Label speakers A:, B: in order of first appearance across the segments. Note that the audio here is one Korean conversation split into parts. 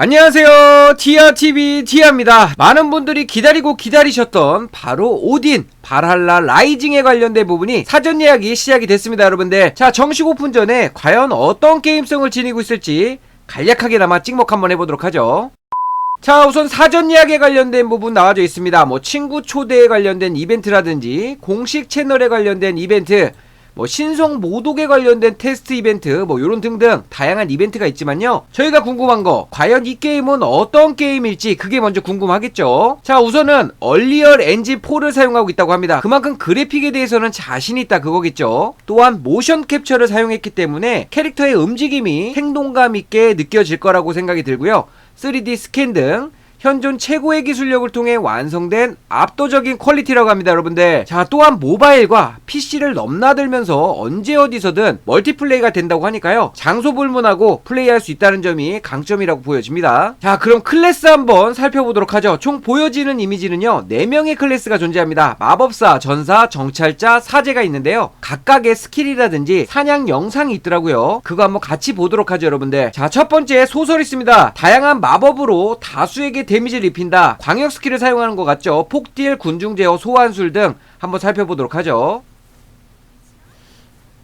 A: 안녕하세요. 티아TV 티아입니다. 많은 분들이 기다리고 기다리셨던 바로 오딘, 발할라 라이징에 관련된 부분이 사전 예약이 시작이 됐습니다, 여러분들. 자, 정식 오픈 전에 과연 어떤 게임성을 지니고 있을지 간략하게나마 찍먹 한번 해보도록 하죠. 자, 우선 사전 예약에 관련된 부분 나와져 있습니다. 뭐, 친구 초대에 관련된 이벤트라든지, 공식 채널에 관련된 이벤트, 뭐 신성 모독에 관련된 테스트 이벤트 뭐 요런 등등 다양한 이벤트가 있지만요. 저희가 궁금한 거 과연 이 게임은 어떤 게임일지 그게 먼저 궁금하겠죠. 자 우선은 얼리얼 엔진 4를 사용하고 있다고 합니다. 그만큼 그래픽에 대해서는 자신 있다 그거겠죠. 또한 모션 캡처를 사용했기 때문에 캐릭터의 움직임이 생동감 있게 느껴질 거라고 생각이 들고요. 3D 스캔 등 현존 최고의 기술력을 통해 완성된 압도적인 퀄리티라고 합니다, 여러분들. 자, 또한 모바일과 PC를 넘나들면서 언제 어디서든 멀티플레이가 된다고 하니까요. 장소 불문하고 플레이할 수 있다는 점이 강점이라고 보여집니다. 자, 그럼 클래스 한번 살펴보도록 하죠. 총 보여지는 이미지는요, 4명의 클래스가 존재합니다. 마법사, 전사, 정찰자, 사제가 있는데요. 각각의 스킬이라든지 사냥 영상이 있더라고요. 그거 한번 같이 보도록 하죠, 여러분들. 자, 첫 번째 소설 있습니다. 다양한 마법으로 다수에게 데미지를 입힌다. 광역 스킬을 사용하는 것 같죠. 폭딜, 군중 제어, 소환술 등 한번 살펴보도록 하죠.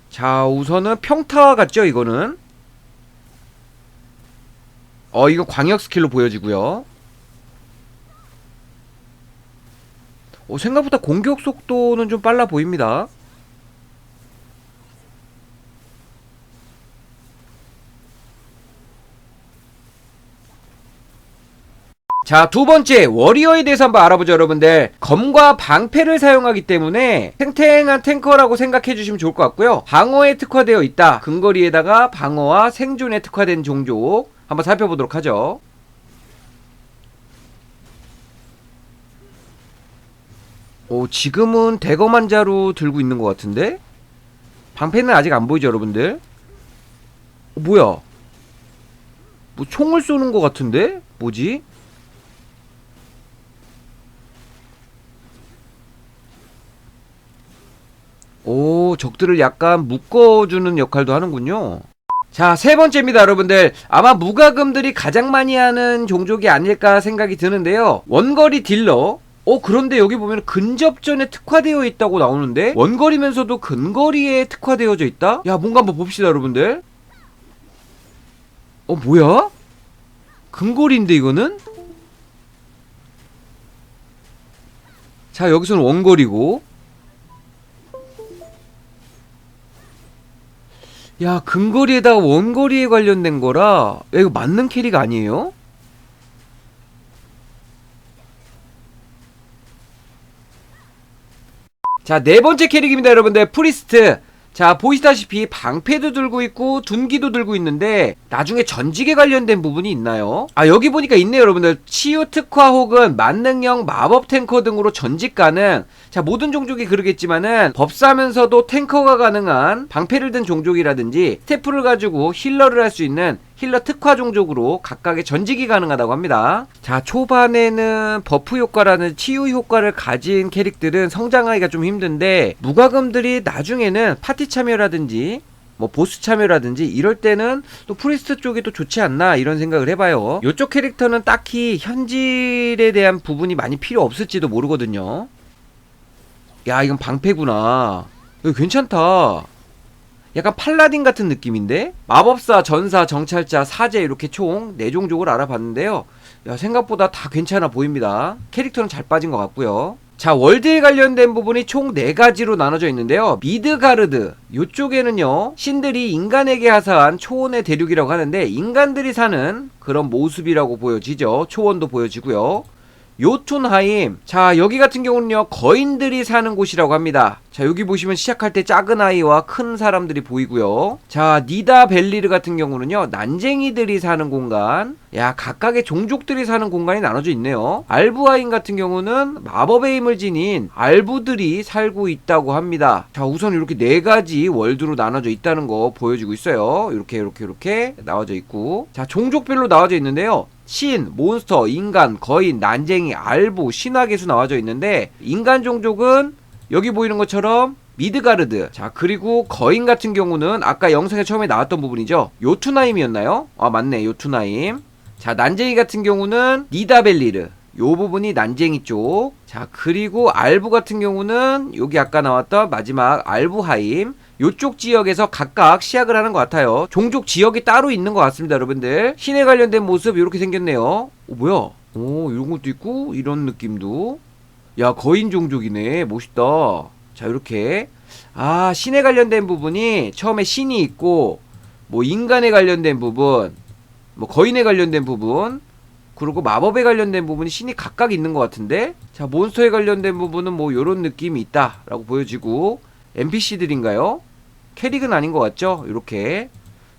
A: 자, 우선은 평타 같죠, 이거는. 어, 이거 광역 스킬로 보여지고요. 어, 생각보다 공격 속도는 좀 빨라 보입니다. 자, 두 번째, 워리어에 대해서 한번 알아보죠, 여러분들. 검과 방패를 사용하기 때문에 탱탱한 탱커라고 생각해 주시면 좋을 것 같고요. 방어에 특화되어 있다. 근거리에다가 방어와 생존에 특화된 종족. 한번 살펴보도록 하죠. 오, 지금은 대검한 자루 들고 있는 것 같은데? 방패는 아직 안 보이죠, 여러분들? 어, 뭐야? 뭐 총을 쏘는 것 같은데? 뭐지? 오, 적들을 약간 묶어주는 역할도 하는군요. 자, 세 번째입니다, 여러분들. 아마 무과금들이 가장 많이 하는 종족이 아닐까 생각이 드는데요. 원거리 딜러. 어, 그런데 여기 보면 근접전에 특화되어 있다고 나오는데, 원거리면서도 근거리에 특화되어져 있다? 야, 뭔가 한번 봅시다, 여러분들. 어, 뭐야? 근거리인데, 이거는? 자, 여기서는 원거리고, 야, 근거리에다가 원거리에 관련된 거라, 야, 이거 맞는 캐릭 아니에요? 자, 네 번째 캐릭입니다, 여러분들. 프리스트. 자, 보시다시피 방패도 들고 있고 둔기도 들고 있는데 나중에 전직에 관련된 부분이 있나요? 아, 여기 보니까 있네요, 여러분들. 치유 특화 혹은 만능형 마법 탱커 등으로 전직 가능. 자, 모든 종족이 그러겠지만은 법사면서도 탱커가 가능한 방패를 든 종족이라든지 스태프를 가지고 힐러를 할 수 있는 힐러 특화 종족으로 각각의 전직이 가능하다고 합니다. 자, 초반에는 버프 효과라는 치유 효과를 가진 캐릭들은 성장하기가 좀 힘든데 무과금들이 나중에는 파티 참여라든지 뭐 보스 참여라든지 이럴 때는 또 프리스트 쪽이 또 좋지 않나 이런 생각을 해봐요. 이쪽 캐릭터는 딱히 현질에 대한 부분이 많이 필요 없을지도 모르거든요. 야 이건 방패구나. 이거 괜찮다. 약간 팔라딘 같은 느낌인데 마법사, 전사, 정찰자, 사제 이렇게 총 4종족을 알아봤는데요. 야 생각보다 다 괜찮아 보입니다. 캐릭터는 잘 빠진 것 같고요. 자 월드에 관련된 부분이 총 4가지로 나눠져 있는데요. 미드가르드 요쪽에는요 신들이 인간에게 하사한 초원의 대륙이라고 하는데 인간들이 사는 그런 모습이라고 보여지죠. 초원도 보여지고요. 요툰하임. 자, 여기 같은 경우는요, 거인들이 사는 곳이라고 합니다. 자, 여기 보시면 시작할 때 작은 아이와 큰 사람들이 보이고요. 자, 니다 벨리르 같은 경우는요, 난쟁이들이 사는 공간. 야, 각각의 종족들이 사는 공간이 나눠져 있네요. 알부하인 같은 경우는 마법의 힘을 지닌 알부들이 살고 있다고 합니다. 자, 우선 이렇게 네 가지 월드로 나눠져 있다는 거 보여주고 있어요. 이렇게, 이렇게, 이렇게 나와져 있고. 자, 종족별로 나와져 있는데요. 신, 몬스터, 인간, 거인, 난쟁이, 알부, 신화 계수 나와져 있는데 인간 종족은 여기 보이는 것처럼 미드가르드. 자, 그리고 거인 같은 경우는 아까 영상에 처음에 나왔던 부분이죠. 요투나임이었나요? 아, 맞네. 요투나임. 자, 난쟁이 같은 경우는 니다벨리르. 요 부분이 난쟁이 쪽. 자, 그리고 알부 같은 경우는 여기 아까 나왔던 마지막 알부하임. 요쪽 지역에서 각각 시작을 하는 것 같아요. 종족 지역이 따로 있는 것 같습니다, 여러분들. 신에 관련된 모습 이렇게 생겼네요. 오, 뭐야? 오, 이런 것도 있고, 이런 느낌도. 야, 거인 종족이네. 멋있다. 자, 이렇게. 아, 신에 관련된 부분이 처음에 신이 있고, 뭐 인간에 관련된 부분, 뭐 거인에 관련된 부분, 그리고 마법에 관련된 부분이 신이 각각 있는 것 같은데, 자, 몬스터에 관련된 부분은 뭐 요런 느낌이 있다 라고 보여지고, NPC들인가요? 캐릭은 아닌 것 같죠? 이렇게.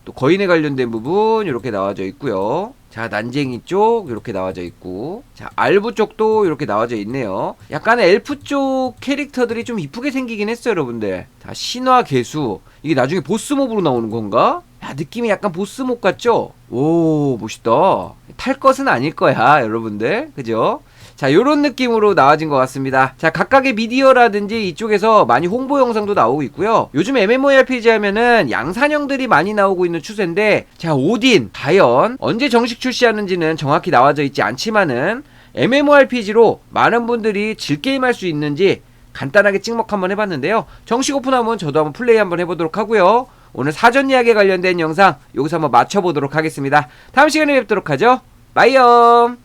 A: 또 거인에 관련된 부분 이렇게 나와져 있고요. 자 난쟁이 쪽 이렇게 나와져 있고 자 알부 쪽도 이렇게 나와져 있네요. 약간 엘프 쪽 캐릭터들이 좀 이쁘게 생기긴 했어요, 여러분들. 자 신화 개수 이게 나중에 보스몹으로 나오는 건가? 야 느낌이 약간 보스몹 같죠? 오 멋있다. 탈 것은 아닐 거야, 여러분들. 그죠? 자, 요런 느낌으로 나와진 것 같습니다. 자, 각각의 미디어라든지 이쪽에서 많이 홍보 영상도 나오고 있고요. 요즘 MMORPG 하면은 양산형들이 많이 나오고 있는 추세인데, 자, 오딘, 과연 언제 정식 출시하는지는 정확히 나와져 있지 않지만은, MMORPG로 많은 분들이 즐게임할 수 있는지 간단하게 찍먹 한번 해봤는데요. 정식 오픈하면 저도 한번 플레이 한번 해보도록 하고요. 오늘 사전 예약에 관련된 영상 여기서 한번 맞춰보도록 하겠습니다. 다음 시간에 뵙도록 하죠. 빠이염!